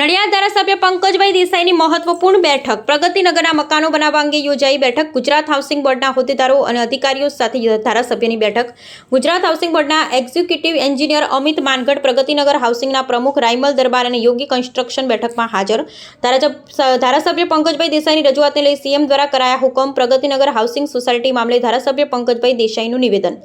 નડિયાદ ધારાસભ્ય પંકજભાઈ દેસાઈની મહત્વપૂર્ણ બેઠક. પ્રગતિનગરના મકાનો બનાવવા અંગે યોજાઈ બેઠક ગુજરાત હાઉસિંગ બોર્ડના હોદ્દેદારો અને અધિકારીઓ સાથે ધારાસભ્યની બેઠક. ગુજરાત હાઉસિંગ બોર્ડના એક્ઝિક્યુટિવ એન્જિનિયર અમિત માનગઢ પ્રગતિનગર હાઉસિંગના પ્રમુખ રાયમલ દરબાર અને યોગી કન્સ્ટ્રક્શન બેઠકમાં હાજર. ધારાસભ્ય ધારાસભ્ય પંકજભાઈ દેસાઈની રજૂઆતને લઈ સીએમ દ્વારા કરાયા હુકમ. પ્રગતિનગર હાઉસિંગ સોસાયટી મામલે ધારાસભ્ય પંકજભાઈ દેસાઈનું નિવેદન.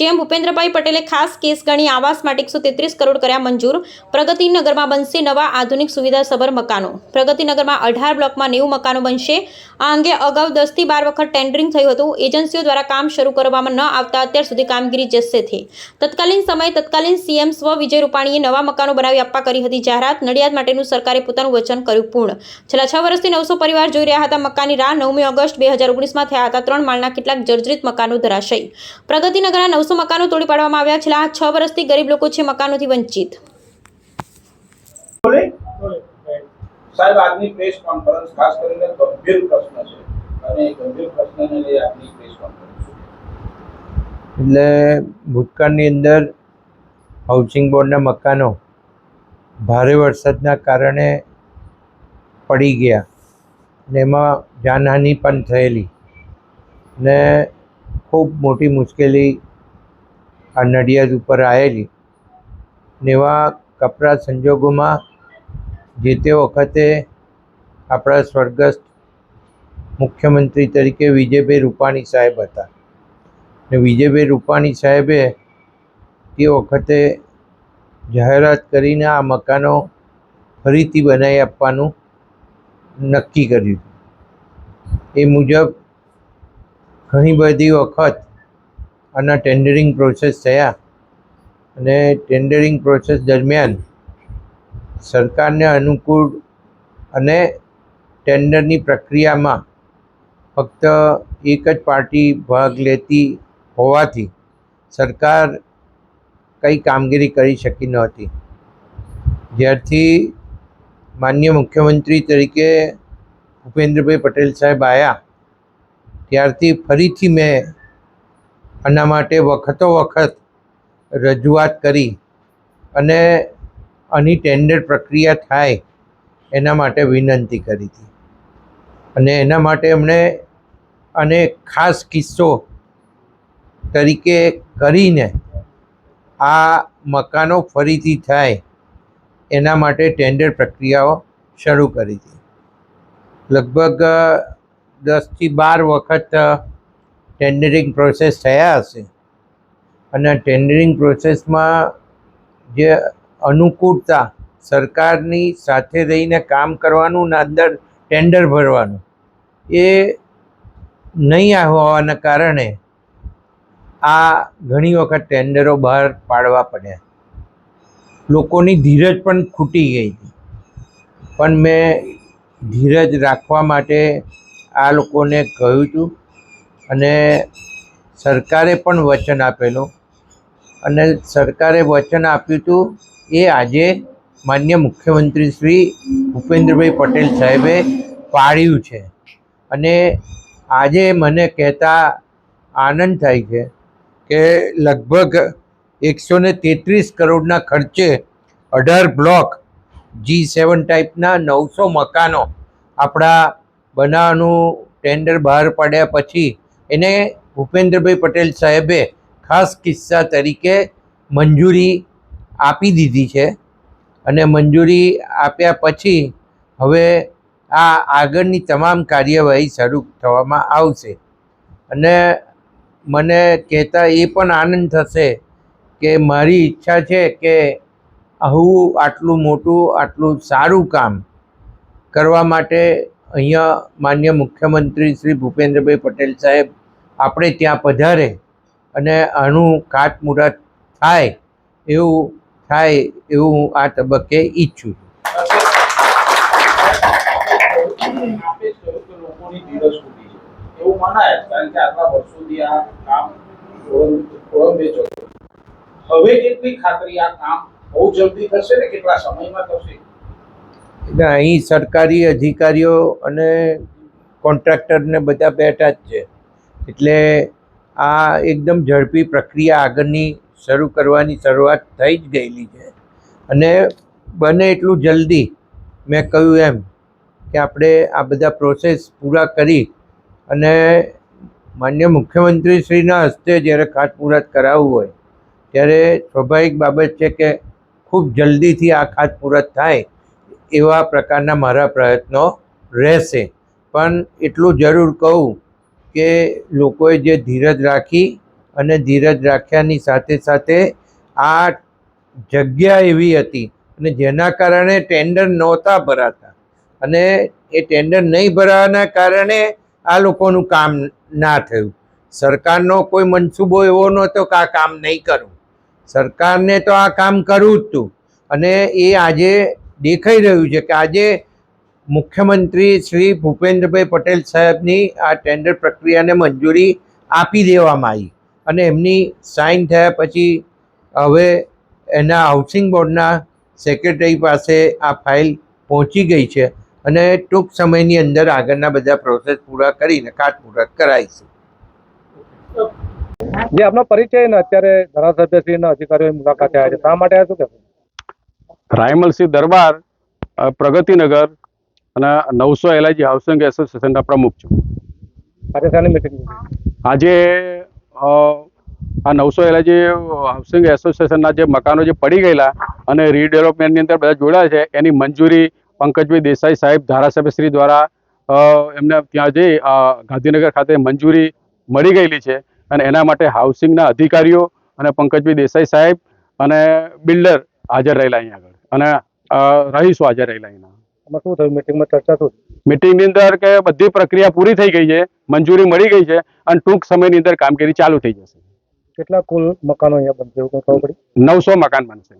સીએમ ભૂપેન્દ્રભાઈ પટેલે ખાસ કેસ ગણી આવાસ માટે એકસો તેત્રીસ કરોડ કર્યા મંજૂર. પ્રગતિનગરમાં બનશે નવા આધુનિક સુવિધાસભર મકાનો. પ્રગતિનગરમાં અઢાર બ્લોકમાં નેવું મકાનો બનશે. આ અંગે અગાઉ દસથી બાર વખત ટેન્ડરિંગ થયું હતું. એજન્સીઓ દ્વારા કામ શરૂ કરવામાં ન આવતા અત્યાર સુધી કામગીરી જશે થી તત્કાલીન સમયે તત્કાલીન સીએમ સ્વ વિજય રૂપાણીએ નવા મકાનો બનાવી આપવા કરી હતી જાહેરાત. નડિયાદ માટેનું સરકારે પોતાનું વચન કર્યું પૂર્ણ. છેલ્લા છ વર્ષથી નવસો પરિવાર જોઈ રહ્યા હતા. મકાનની રાહ નવમી ઓગસ્ટ બે હજાર ઓગણીસમાં થયા હતા. ત્રણ માળના કેટલાક જર્જરિત મકાનો ધરાશય. પ્રગતિનગરના નવસો મકાનો તોડી પાડવામાં આવ્યા. છેલ્લા છ વર્ષથી ગરીબ લોકો છે મકાનોથી વંચિત. સાહેબ, આજની પ્રેસ કોન્ફરન્સ ખાસ કરીને ગંભીર પ્રશ્ન છે. અને ગંભીર પ્રશ્નને લઈ આજની પ્રેસ કોન્ફરન્સ એટલે ભૂતકાળની અંદર હાઉસિંગ બોર્ડના મકાનો ભારે વરસાદના કારણે પડી ગયા ને એમાં જાનહાનિ પણ થયેલી ને ખૂબ મોટી મુશ્કેલી આ નડિયાદ ઉપર આવેલી ને એવા કપરા સંજોગોમાં જે તે વખતે આપણા સ્વર્ગસ્થ મુખ્યમંત્રી તરીકે વિજયભાઈ રૂપાણી સાહેબ હતા. ને વિજયભાઈ રૂપાણી સાહેબે તે વખતે જાહેરાત કરીને આ મકાનો ફરીથી બનાવી આપવાનું નક્કી કર્યું. એ મુજબ ઘણી બધી વખત આના ટેન્ડરિંગ પ્રોસેસ થયા અને ટેન્ડરિંગ પ્રોસેસ દરમિયાન સરકારને અનુકૂળ અને ટેન્ડરની પ્રક્રિયામાં ફક્ત એક જ પાર્ટી ભાગ લેતી હોવાથી સરકાર કંઈ કામગીરી કરી શકી નહોતી જ્યારથી માન્ય મુખ્યમંત્રી તરીકે ભૂપેન્દ્રભાઈ પટેલ સાહેબ આવ્યા ત્યારથી ફરીથી મેં આના માટે વખતો વખત રજૂઆત કરી અને આની ટેન્ડર પ્રક્રિયા થાય, એના માટે વિનંતી કરી હતી. અને એના માટે એમણે અને ખાસ કિસ્સો તરીકે કરીને આ મકાનો ફરીથી થાય, એના માટે ટેન્ડર પ્રક્રિયાઓ શરૂ કરી હતી. લગભગ દસથી બાર વખત ટેન્ડરિંગ પ્રોસેસ થયા હશે. અને ટેન્ડરિંગ પ્રોસેસમાં જે અનુકૂળતા સરકારની સાથે રહીને કામ કરવાનું ને અંદર ટેન્ડર ભરવાનું, એ નહીં હોવાના કારણે આ ઘણી વખત ટેન્ડરો બહાર પાડવા પડ્યા. લોકોની ધીરજ પણ ખૂટી ગઈ હતી. પણ મેં ધીરજ રાખવા માટે આ લોકોને કહ્યું હતું અને સરકારે પણ વચન આપેલું અને સરકારે વચન આપ્યું હતું એ આજે માન્ય મુખ્યમંત્રી શ્રી ભૂપેન્દ્રભાઈ પટેલ સાહેબે પાડ્યું છે. અને આજે મને કહેતા આનંદ થાય છે કે લગભગ એકસો ને તેત્રીસ કરોડના ખર્ચે અઢાર બ્લોક જી સેવન ટાઈપના નવસો મકાનો આપણા બનાવવાનું ટેન્ડર બહાર પાડ્યા પછી એને ભૂપેન્દ્રભાઈ પટેલ સાહેબે ખાસ કિસ્સા તરીકે મંજૂરી આપી દીધી છે અને મંજૂરી આપ્યા પછી હવે આ આગળની તમામ કાર્યવાહી શરૂ થવામાં આવશે. અને મને કહેતા એ પણ આનંદ થશે કે મારી ઈચ્છા છે કે આવું આટલું મોટું, આટલું સારું કામ કરવા માટે અહીંયા માન્ય મુખ્યમંત્રી શ્રી ભૂપેન્દ્રભાઈ પટેલ સાહેબ આપણે ત્યાં પધારે અને આનું ખાતમુહૂર્ત થાય એવું થાય એવું હું આ તબક્કે ઈચ્છું છું. અહીં સરકારી અધિકારીઓ અને કોન્ટ્રાક્ટરને બધા બેઠા જ છે. એટલે આ એકદમ ઝડપી પ્રક્રિયા આગળની શરૂ કરવાની શરૂઆત થઈ જ ગયેલી છે. અને બને એટલું જલ્દી મેં કહ્યું એમ કે આપણે આ બધા પ્રોસેસ પૂરા કરી અને માન્ય મુખ્યમંત્રીશ્રીના હસ્તે જ્યારે ખાતમુહૂર્ત કરાવવું હોય, ત્યારે સ્વાભાવિક બાબત છે કે ખૂબ જલ્દીથી આ ખાતમુહૂર્ત થાય એવા પ્રકારના મારા પ્રયત્નો રહેશે. પણ એટલું જરૂર કહું કે લોકોએ જે ધીરજ રાખી અને ધીરજ રાખ્યાની સાથે સાથે આ જગ્યા એવી હતી અને જેના કારણે ટેન્ડર નહોતા ભરાતા. અને એ ટેન્ડર નહીં ભરાવાના કારણે આ લોકોનું કામ ના થયું. સરકારનો કોઈ મનસૂબો એવો નહોતો કે આ કામ નહીં કરું. સરકારને તો આ કામ કરવું જ હતું અને એ આજે દેખાઈ રહ્યું છે કે આજે મુખ્યમંત્રી શ્રી ભૂપેન્દ્રભાઈ પટેલ સાહેબની આ ટેન્ડર પ્રક્રિયાને મંજૂરી આપી દેવામાં આવી. અને એમની સાઇન થયા પછી હવે એના હાઉસિંગ બોર્ડના સેક્રેટરી પાસે આ ફાઇલ પહોંચી ગઈ છે અને ટૂંક સમયની અંદર આગળના બધા પ્રોસેસ પૂરા કરીને ખાતમુહૂર્ત કરાવીશું જે આપનો પરિચય ને અત્યારે ધારાસભ્યશ્રીના અધિકારીઓ મુલાકાતે આવ્યા છે. શા માટે આવ્યા શું કે રાયમલસિંહ દરબાર પ્રગતિનગર અને નવસો એલઆઈજી હાઉસિંગ એસોસિએશનના પ્રમુખ છું. આજે મિટિંગ આજે આ નવસો એલઆઈજી હાઉસિંગ એસોસિએશનના જે મકાનો જે પડી ગયેલા અને રીડેવલપમેન્ટની અંદર બધા જોડાયા છે, એની મંજૂરી પંકજભાઈ દેસાઈ સાહેબ ધારાસભ્યશ્રી દ્વારા એમને ત્યાં જઈ ગાંધીનગર ખાતે મંજૂરી મળી ગયેલી છે અને એના માટે હાઉસિંગના અધિકારીઓ અને પંકજભાઈ દેસાઈ સાહેબ અને બિલ્ડર હાજર રહેલા અહીં આગળ. અને રહીશો હાજર રહેલા અહીંના. આમાં શું થયું? મિટિંગમાં ચર્ચા શું મિટિંગની અંદર કે બધી પ્રક્રિયા પૂરી થઈ ગઈ છે મંજૂરી મળી ગઈ છે અને ટૂંક સમયની અંદર કામગીરી ચાલુ થઈ જશે. કેટલા કુલ મકાનો અહીંયા બનશે એવું ખબર પડી? નવસો મકાન બનશે.